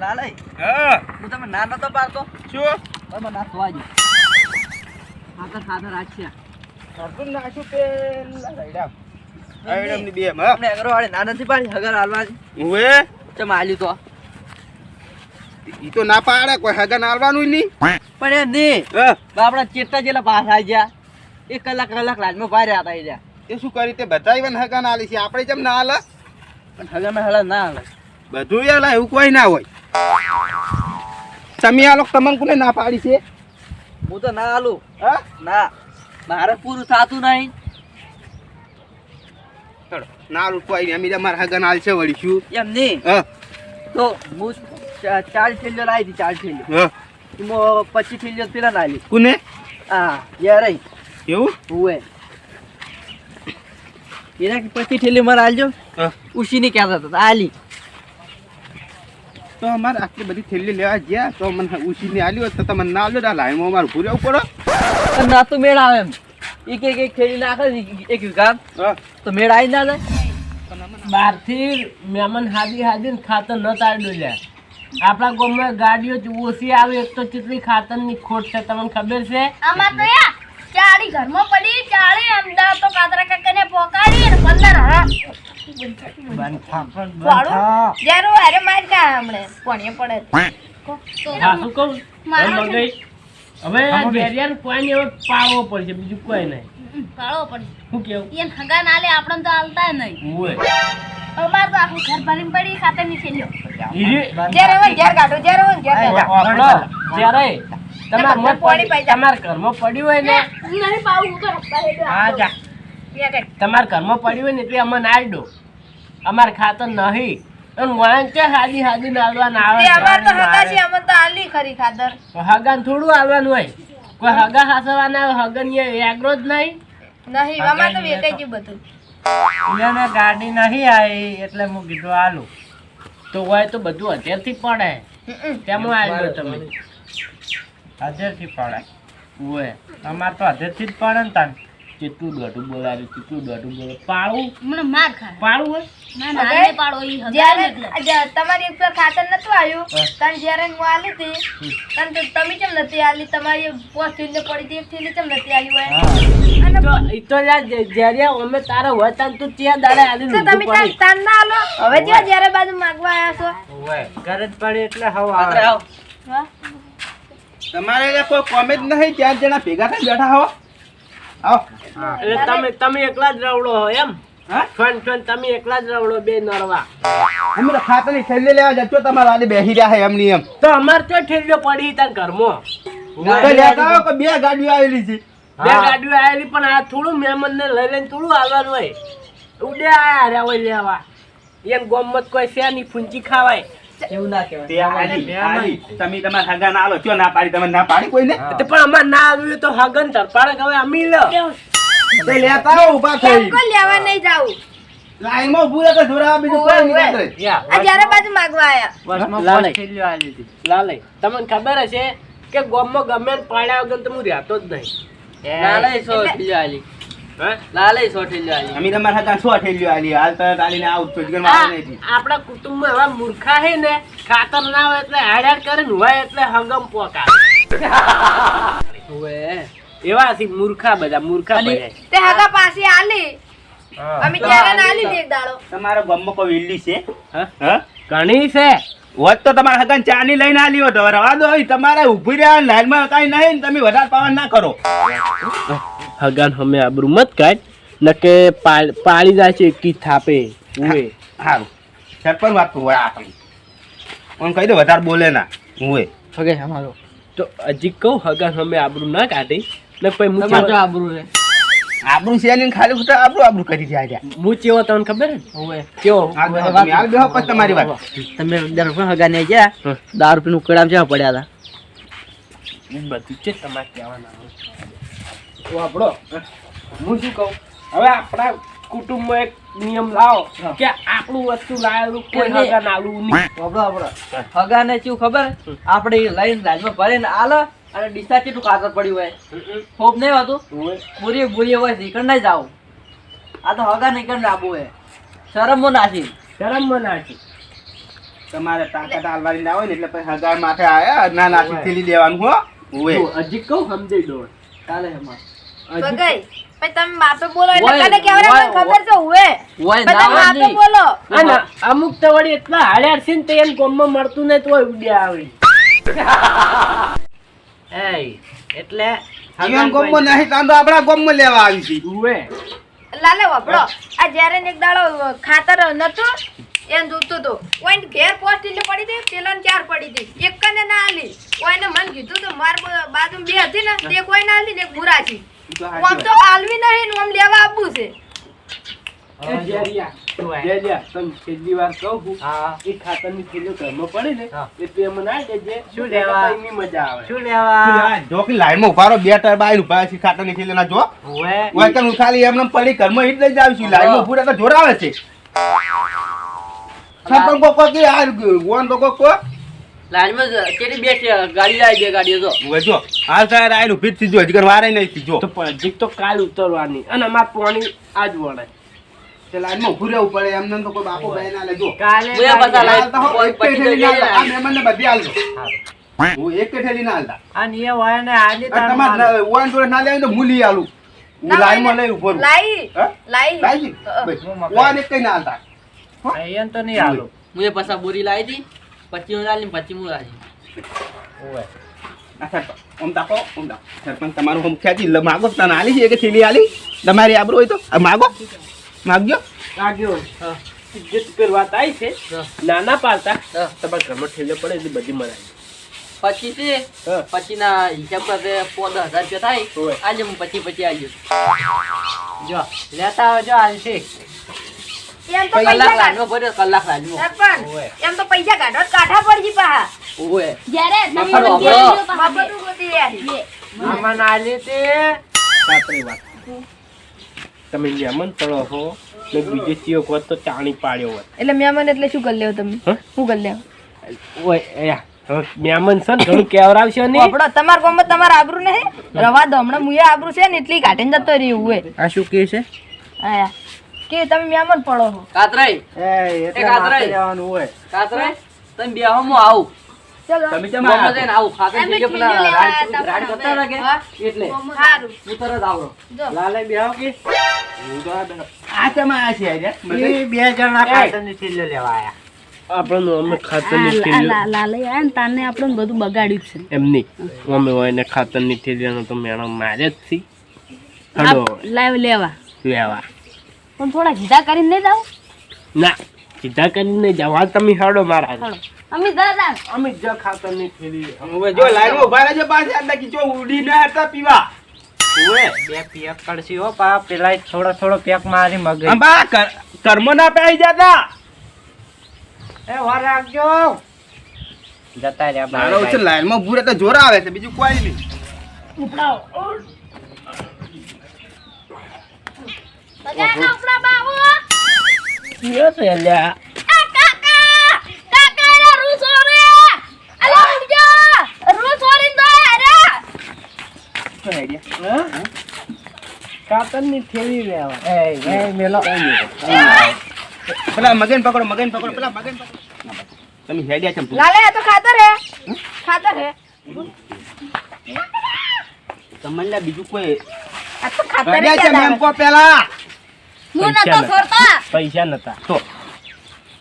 લાલય હા. હું તમે ના નતો પાડતો. શું? બરાબર ના થવાજો ખાતર ખાતર રાખશે. સરતું નાખ્યું પેલા રાયડા ની બે હા. આપણે ના નથી પાડી હગર હાલવા ઉવે ચમ આલ્યું તો. ઈ તો ના પાડે કોઈ હગા નાલવાનું નહીં. પણ એમ નહીં. આપણા ચેતા જેટલા પાસ આવી ગયા એક કલાક કલાક લાજમાં પાર્યા હતા એ તે શું કરી તે? બધા ઈવન હગન આલી છે. આપણે જેમ ના હાલે? પણ હગરમાં હળદ ના હાલે. બધું હાલે એવું કોઈ ના હોય. તમે આ લોકો તમને કોને ના પાડી છે? હું તો ના આલું. હા? ના. મારે પૂરું થતું નહીં. ના લૂટવા આવી અમે મારા હગન નાલ છે વળી શું? એમ નહીં. હા? તો હું ચાર થેલીઓ લાવી હતી ચાર થેલીઓ હા? એમાં પચીસ થેલીઓ પેલા ના લી કુને? હા યાર એવું? હુએ. એના પછી પચીસ થેલી મારે આલજો હા? ઉશીની કહેતા હતા આલી. તો અમારે આટલી બધી થેલી લેવા ગયા તો મને ઉછીને આલી હોત તો તમને ના આલ્યો તો લાઈમાં અમારું પૂરેવું પડે. ના તો મેળ આવે એમ. એક એક એક થેલી નાખે એક- હા. તો મેળ આવી ના જાય બહારથી મહેમાન હાદી હાજી ને ખાતર ન તાડ્યું લે આપણા ગામમાં ગાડીઓ ઓછી આવે એક તો કેટલી ખાતરની ખોટ છે તમને ખબર છે? આમાં તો યા ચાળી ઘરમાં પડી ચાલે અમદાવાદ તો કાતરા કાકાને પોકાડી અને પંદર હા વાળું? જ્યારે માર કા હમણે કોણે પડે હા શું કહું? હવે મગઈ હવે આ ઘેરિયાને કોઈને હવે પાડવો પડશે બીજું કોઈ નહીં. કાળો પડી શું કેવું? એને હગા ના લે આપણને તો હાલતા નહીં. હોય. અમાર તો આખું ઘર ભરીને પડી જ્યારે હોય કાઢો જ્યારે હોય કાઢો. જ્યારે. તમારા ઘરમાં પડ્યું હોય ને. નહીં પાવું હું તો રસ્તા હેડ્યો હા જા. તમારા ઘરમાં પડ્યું હોય ને એટલે અમે ના દો. અમારે ખાતર નહીં. અને વાંચ છે હાજી હાદી નાલવાના આવે? તે અમાર તો હગા છે અમે તો આલી ખરી ખાતર. હગાન થોડું આવવાનું હોય. કોઈ હગા હાસવાના હોય હગન એ એગ્રો જ નહીં. નહીં અમાર તો વેકાઈ ગયું બધું. એને ગાડી નહીં આવી એટલે હું કીધું આલું. તો હોય તો બધું અત્યારથી પડે. તેમાં આવ્યો તમે? અત્યારથી પડે. હોય અમારે તો અત્યારથી જ પડે ને તાન. કેટલું દોઢું બોલાવ્યું કેટલું દોઢું બોલે પાળું મને માર ખાય. પાળું હોય? ના ના આને પાડો ઈ જ્યારે જ- તમારી ઉપર ખાતર નતું આવ્યું તને જ્યારે હું આલી હતી તને તો તમે કેમ નથી આલી? તમારી પોસ થેલી પડી હતી એક થેલી કેમ નથી આલી હોય? અને તો ઈ તો જ્યારે અમે તારા હોય તાન તું ત્યાં દાડે આલી તો તમે તાર તાર ના આલો? હવે જો જ્યારે બાજુ માંગવા આવ્યા છો. હોય ઘરે જ પડે એટલે હવા હા? તમારે કોઈ કોમે જ નહીં ત્યાં જણા ભેગા થઈ બેઠા હો. આવો. એટલે તમે તમે એકલા જ રવડો હો એમ? હા? ફન ફન તમે એકલા જ રવડો બે નરવા. અમે તો ખાતરની થેલી લેવા જતો તમારા બેસી રહ્યા છે એમની એમ. તો અમાર તો પડી તાર ઘરમાં. તો લેતા આવો કે બે ગાડીઓ આવેલી છે. બે ગાડીઓ આવેલી પણ આ થોડું મહેમાન ને લઈ લઈને થોડું આવવાનું હોય. ઉડે આયા રહ્યા હોય લેવા. એમ ગોમત કોઈ છે નહીં ફૂંચી ખાવાય. એવું ના કહેવાય. તે આલી, આલી. તમે તમારા હગા ના આલો કયો ના પાડી? તમે ના પાડી કોઈને? પણ અમાર ના આવ્યું તો હગન તરપાડે હવે અમી લો લેતા આવો થઈ. કોઈ લેવા નહીં જાવું લાઈનમાં ઊભું રહે કે બીજું કોઈ નહીં કરે. આ જ્યારે બાજુ માંગવા આવ્યા વર્ષમાં લાલય. પાંચ થેલીઓ આલી હતી. લાલય તમને ખબર હશે કે ગોમમાં ગમે પાડ્યા વગર તો હું રહેતો જ નહીં. લાલય સો આલી. હે? કુટુંબમાં એવા મૂર્ખા છે ને ખાતર ના હોય એટલે હાડ હાડ કરે ને હોય એટલે હંગમ પોકા એવા છે મૂર્ખા બધા મૂર્ખા તે હગા પાસે આલી. અમે જ્યારે ના આલી એક દાડો. તમારા ગામમાં કોઈ વિલ્લી છે? હા? હા? ઘણી છે. હોત તો તમારા હગન ચાની લઈને આલી હોત. રવા દો તમારે ઊભી રહ્યા લાઈનમાં કાંઈ નહીં તમે વધારે પાવન ના કરો. હગાન હમે આબરૂ મત કાઢ નકે પાળી જાય છે એકી થાપે ઉવે. સારું સરપંચ વાત તો હોય આ તમે કહી દે વધારે બોલે ના હું હગે અમારો. તો હજી કહું હગાન હમે આબરૂ ના કાઢી ને પછી હું આબરૂ રે આબરૂ છે ને ખાલી ખોટા આબરૂ આબરૂ કરી જાય છે. હું ચેવો તમને ખબર હે? હુએ કેવો? હાલ બેહો પછી તમારી વાત. તમે દર વખત હગા ને ગયા દારૂ પીનું કડામ જેવા પડ્યા હતા. બધું છે તમારે કહેવાના. તો હું શું કહું? હવે આપણા કુટુંબમાં એક નિયમ લાવો કે આપણું વસ્તુ લાવેલું કોઈ હગા નાલું નહીં. વાપરો વાપરો હગા ને શું ખબર? આપણે ઈ લઈને રાજમાં ભરે ને આલે અને ડીસા કેટલું કાગળ પડ્યું હોય. ખોપ નહીં હોતું? બુરી બુરી હોય નીકળ ના જાવ. આ તો હગા નીકળ આબુ હોય? શરમો નાસી શરમ નાખી. તમારે તાકાત આલવાની ના હોય ને એટલે પછી હગાર માથે આવ્યા ના ના થેલી દેવાનું હો. હજી કહું સમજી દો ચાલે એમાં. બગાઈ પછી તમે માપે બોલો એટલે ઓય, કને કહેવાય મને ઓય, ખબર છે હુએ? પછી તમે નાવા માપે દી. બોલો અને અમુક તો વળી એટલા હાલ્યા છે ને તે એમ ગોમમાં મળતું નહીં તોય ઉડ્યા આવી. એટલે જીવન ગોમમાં નહીં તાંડો આપણા ગોમમાં લેવા આવી છે. ઉવે લાલે વાપરો. આ જ્યારે એક દાડો ખાતર નતું એમ જોતું તો ઓઈન ઘેર પોસ્ટ એટલે પડી હતી પેલાને ચાર પડી હતી એક કને ના આલી. ઓઈને મન કીધું તો માર બાજુ બે હતી ને તે કોઈ ના આલી ને એક મુરા છે આમ તો આલવી નહીં ને આમ લેવા આપવું છે. જોરાવે છે લાઈનમાં કેટલી બે ગાડી લાવી બે ગાડીઓ તો. ઓય જો. હાલ સાહેબ આયલું ઊભી જ સીધું હજી વારે નહીં સીધો તો હજી તો કાલ ઉતરવાની. અને અમાર પાણી આજ વળે. તે લાઈનમાં ઉભું રહેવું પડે. એમને તો કોઈ બાપો બે ના લેજો. કાલે ઓય બધા હાલ લાઈન તો હો, કોઈ એક કે પછી ઠેલી ના હાલતા. આ મહેમાનને બધી હાલજો. હું એક કે ના હાલતા. અને એ હોય ને આજે તમારે ના- જોડે ના લેવું તો મૂલી આલું. હું લાઈનમાં લઈ ઊભો લાઈ. લાઈ. લાઈ જી? અ, બસ. વન એક કઈ ના હાલતા અહીંયા તો નહીં હાલો. મુએ પાછા બોરી લાવી હતી પચી હું લાવી પચી હું લાવી આ સરપંચ, ઓમ તાકો, ઓમ તાકો. સરપંચ તમારું હોમ ખ્યાતિ માગો તને આલી છે કે થેલી આલી? તમારી આબરૂ હોય તો? માગો? માગજો. આગળ હા. ઇજ્જત પર વાત આવી છે હા. નાના પાડતા. હા. તમારા ઘરમાં ઠેલો પડે એટલે બધી મરાય પછી છે? હા. પછી ના હિસાબ કરતે પોદ હજાર રૂપિયા થાય. આજે હું પછી પછી આવી જો લેતા આવજો હાલશે એમ તો પૈસા કાઢ ભર્યો કલાક લાજમાં સરપંચ એમ તો પૈસા કાઢો કાઢા પડજી પાહા. ઓય જ્યારે મફત ગોતી રહ્યા આમાં આલી તે. રાત્રે વાત. તમે મહેમાન પડો છો ને બીજે હોત તો ચાણી પાડ્યો હોત. એટલે મહેમાન એટલે શું કરી લેવો તમે? હા? શું કરી લેવો ઓય એયા હવે છે ઘણું કેવરાવશે નહીં આપણો તમાર ગામમાં તમારે આબરૂ નહીં. રવા દો હમણાં મુએ આબરૂ છે ને એટલી કાઢીને જતો રહ્યું હોય આ શું કે છે? આયા કે તમે મેમન પડો છો. કાતરાઈ એ કાતરાઈ કાતરાઈ તમે બે હું આવું. ચલો. તમે કેમ ગામમાં જઈને આવું. ખાતે એમ પેલા રાડ રાડ કરતા લાગે. એટલે. સારું. હું તરત આવરો લાલે બે આવો કે? આ તમે આ છે રે મને બે જણા કાતરની થેલીઓ લેવા આયા. આપણને અમે ખાતરની થેલીઓ લાલય આયા ને તારને આપણે બધું બગાડ્યું છે. એમ નહીં. અમે હોય ને ખાતરની થેલીઓનો તો મેણો મારે જ છે. લાવ લેવા. લેવા. પણ થોડા ઘીધા કરીને નહીં જાવ ના સીધા કરીને જવા તમે હાડો મારા અમે દાદા. અમે જ ખાતરની થેલી હવે જો લાઈનમાં ઊભા રહેજો પાછા અંદર કીચો ઉડી ના હતા પીવા. ઓય બે પેક કરશી હો પા પેલા થોડો થોડો પેક મારી મગે અંબા કર્મ ના પાઈ જતા. એ વાર રાખજો. જતા રહ્યા મારો છે લાઈનમાં ભૂરે તો જોર આવે છે બીજું કોઈ નહીં કાકા ઉપડા બાબુ કયો છે લ્યા આ કાકા કાકા એના રૂ સોરે અલા ઉડજા રૂ સોરી દો અરે ખાતરની થેલી લેવા એ એ. મેલો. પેલા મગન પકડો મગન પકડો પેલા મગન પકડો. તમે હેડ્યા ચમ લાલે આ તો ખાતર હે. ખાતર હે. તમને બીજું કોઈ આ તો ખાતર હે હેડ્યા એમ કો પેલા. પૈસા નતો. પૈસા નતા. તો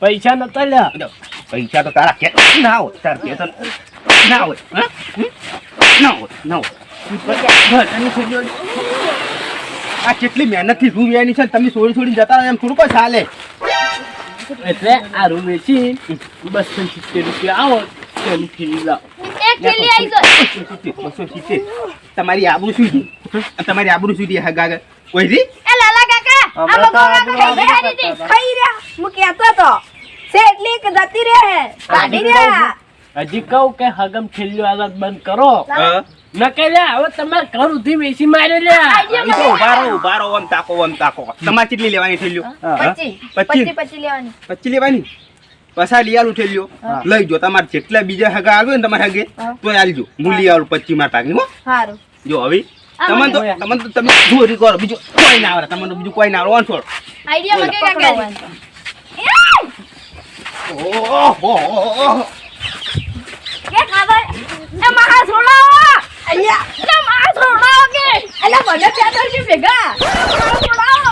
પૈસા નતા લ્યા. પૈસા તો તારા કે ના હોય તાર કે તો ના હોય ના હોય ના હોય. આ કેટલી મહેનતથી રૂમ એની છે તમે છોડી છોડી જતા એમ થોડું કોઈ ચાલે. એટલે આ રૂમ વેચી બસો સિત્તેર રૂપિયા આવો તેની થેલી લાવો. તમારી આબરૂ શું છે? તમારી આબરૂ શું હા હગા? કોઈ રી? ખાઈ રહ્યા. હું કહેતો તો. સે એટલી કે જતી રહે. હે કાઢી રહ્યા. હજી કહું કે હગમ થેલીઓ આવાજ બંધ કરો. હા? ન હવે તમારે ઘર ઉધી વેચી માર્યો લ્યા. તો ઊભા રહો, ઊભા તાકો, આમ તાકો. તમારે કેટલી લેવાની? પચી. પચી? લેવાની. પચી લેવાની? પસા લઈ જો તમારે જેટલા બીજા હગા આવ્યો ને તમારે હગે તો આલજો. હું. આવું પચી માર પાકની હો. સારું જો હવે તમને તો તમને તો તમે ચોરી કરો? બીજું કોઈ ના આવડે તમને તો બીજું કોઈ ના આવડે વાંચો આઈડિયા મગે કાકા ઓહો કે ખબર એ મહા છોડાવો અહીંયા એ મહા છોડાવો કે! અલા મને ત્યાં તો ભેગા. છોડાવો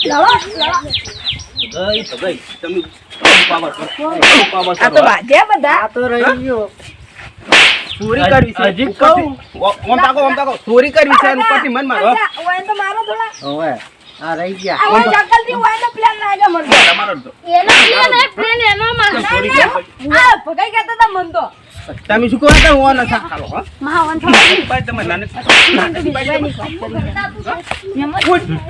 લડો લડો ગઈ તો ગઈ. તમે પાવર પાવર આ તો વાગ્યા બધા. આ તો રહી ગયો. ચોરી કરવી છે. હજી કહું ઓમ તાકો ઓમ તાકો ચોરી કરવી છે ઉપરથી મન મારો ઓય તો મારો થોડા ઓય આ રહી ગયા. આ ઓય ચકલથી ઓયનો પ્લાન લાગે મને. તમારો. એનો પ્લાન એક પ્લેન એનો માં આ ભગાઈ ગયા તા મન તો તમે શું કહો છો? હું ન થાલો હો. મહા વન છોડાવી ભાઈ તમે નાને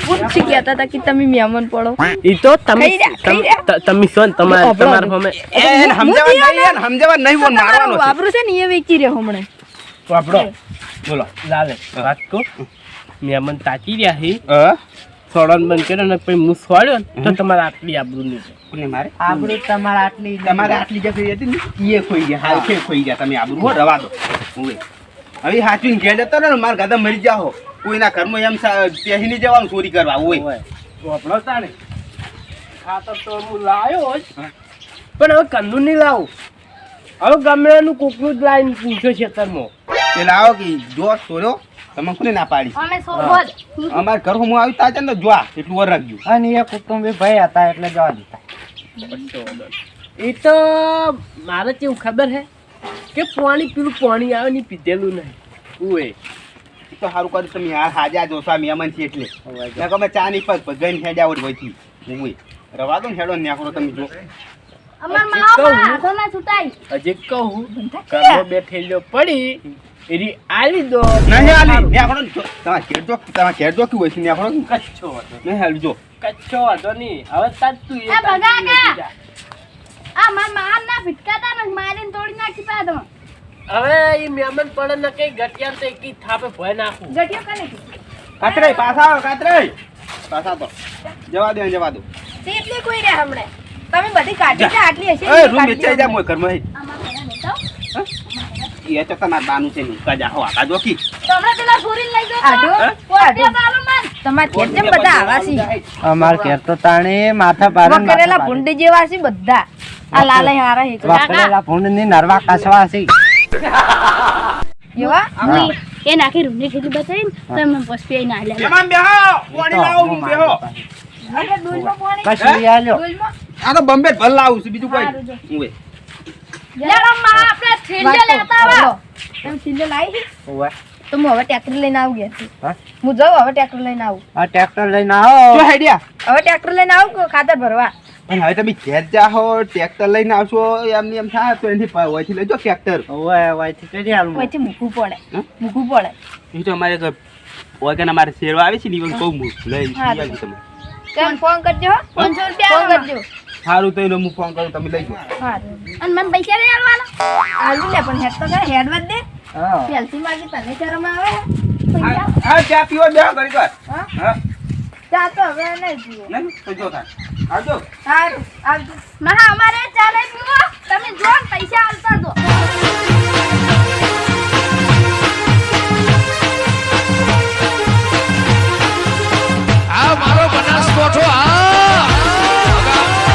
પૂછી ગયા તા કે તમે મહેમાન પડો. ઈ તો તમે તમ- રહ્યા. ત- તમે છો ને તમારા. તમારા સામે એને સમજાવવા નહીં એને સમજાવવા નહીં બોલ મારવાનો છે. વાપરું છે ને એ વેચી રહ્યો હમણે. વાપરો. બોલો. લાલે વાત કહું મહેમાન તાકી રહ્યા અ સોડન બંધ કર્યો ને પછી હું સોડ્યો ને તો તમારે આટલી આબરૂ નહીં કોને મારે? આબરૂ તમારે આટલી તમારે આટલી જગ્યાએ હતી ને? એ ખોઈ ગયા હાલ એ ખોઈ ગયા તમે આબરૂ. હો રવા દો. હવે હવે હાચવીને ઘેર જતો ને મારા ગાદા મરી જાઓ કોઈના ઘરમાં એમ સા- પહેરી નહીં જવાનું ચોરી કરવા. હોય આપણો તાણે. ખાતર તો હું લાવ્યો જ. પણ હવે કંદુ નહીં લાવું. હવે ગમે એનું કોકનું જ લાવીને પૂછ્યો છે તરમો એ લાવો કે જો ચોર્યો તમે કોને ના પાડી? અમે જ ઘર હું આવી તા ને જો આ, એટલું વર રાખજો અને એ કુટુંબી ભાઈ હતા એટલે જવા દીધા. એ તો મારે કેવું ખબર હે કે પાણી પેલું પાણી આવે ને પીધેલું નહીં. ઉએ એ તો સારું કર્યું તમે યાર હાજા જોશા મહેમાન છે એટલે. મેં કહો ચા ની પગ પગાઈને હેડ્યા હોય વહીથી હું રવા દો ને હેડો ને ન્યાકરો તમે જો. અમાર ના હજી કહું ઘરમાં બેઠેલો પડી. એની આલી દો. નહીં ન્યાકરો ને જો. તમારે ઘેર જો તમારે ઘેર હોય છે? ન્યાકરો ને કચ્છો હતો નહીં. હાલ જો. કચ્છો હતો નહીં. હવે તાજ તું એ ભગા કા? આ માર માર ના ફિટકાતા ને મારીને તોડી નાખી પા તમે હવે એ મહેમાન પડે ને કઈ ગટિયા તો એકી થાપે ભય નાખું. ગટિયો કને? કાતરે પાછા આવો કાતરે. પાછા તો. જવા દો જવા દો. તે એટલે કોઈ રહ્યા હમણે. તમે બધી કાઢી છે આટલી હશે એ રૂમ વેચાઈ જા દો. મોય ઘરમાં હે. આમાં ઘરે બેઠો એ તો તમારે બાનું છે નહીં કજા આકા જોકી તો પેલા છોરીને લઈ જાઓ આઢો, પોતે આઢો. તારો માર. ઘેર જેમ બધા આવા અમાર ઘેર તો તાણે માથા પારે ને વકરેલા જેવા છે બધા. આ લાલે હારા હે. પારે. વકરેલા ભૂંડની નરવા કાસવા છે એવા? હું. એ નાખી રૂમની ખીચડી બતાવી ને તો એમને પોસ્પી આઈને બેહો પાણી લાવો હું બેહો. એટલે ડોલમાં પાણી. કશું આલ્યો. ડોલમાં? આ તો બોમ્બે ભલ લાવું છું બીજું કોઈ. હું તમે હવે ટ્રેક્ટર લઈને આવું ગયા હા? હું જાઉં હવે ટ્રેક્ટર લઈને આવું. હા ટ્રેક્ટર લઈને આવો. જો હેડ્યા. હવે ટ્રેક્ટર લઈને આવું ખાતર ભરવા? પણ હવે તમે ઘેર જાહો ટ્રેક્ટર લઈને આવશો એમ ને એમ થાય તો એની ઓયથી લેજો ટ્રેક્ટર. ઓવે ઓવેથી કરી આલું. પછી મૂકવું પડે? મૂકવું પડે. એ તો અમારે ઓય અમારે શેરવા આવે છે ને એ કહું હું લઈ તમે. તમે ફોન કરજો હો. પાંચસો રૂપિયા ફોન કરજો. સારું તો હું ફોન કરું તમે લઈ જાઓ અને મને પૈસા નહીં આલવાના? આલવી લે પણ હેડ તો કઈ હેડ વધ દે. પેલસી માગી તને શરમ આવે હા ચા પીવો બે ઘડી કર હા? ચા તો હવે નહીં પીવો. નહીં તો જો થાય આવજો. સારું આવજો. મને અમારે ચા નહીં પીવો. તમે જો પૈસા આલતા દો આ મારો બનાસકોઠો આ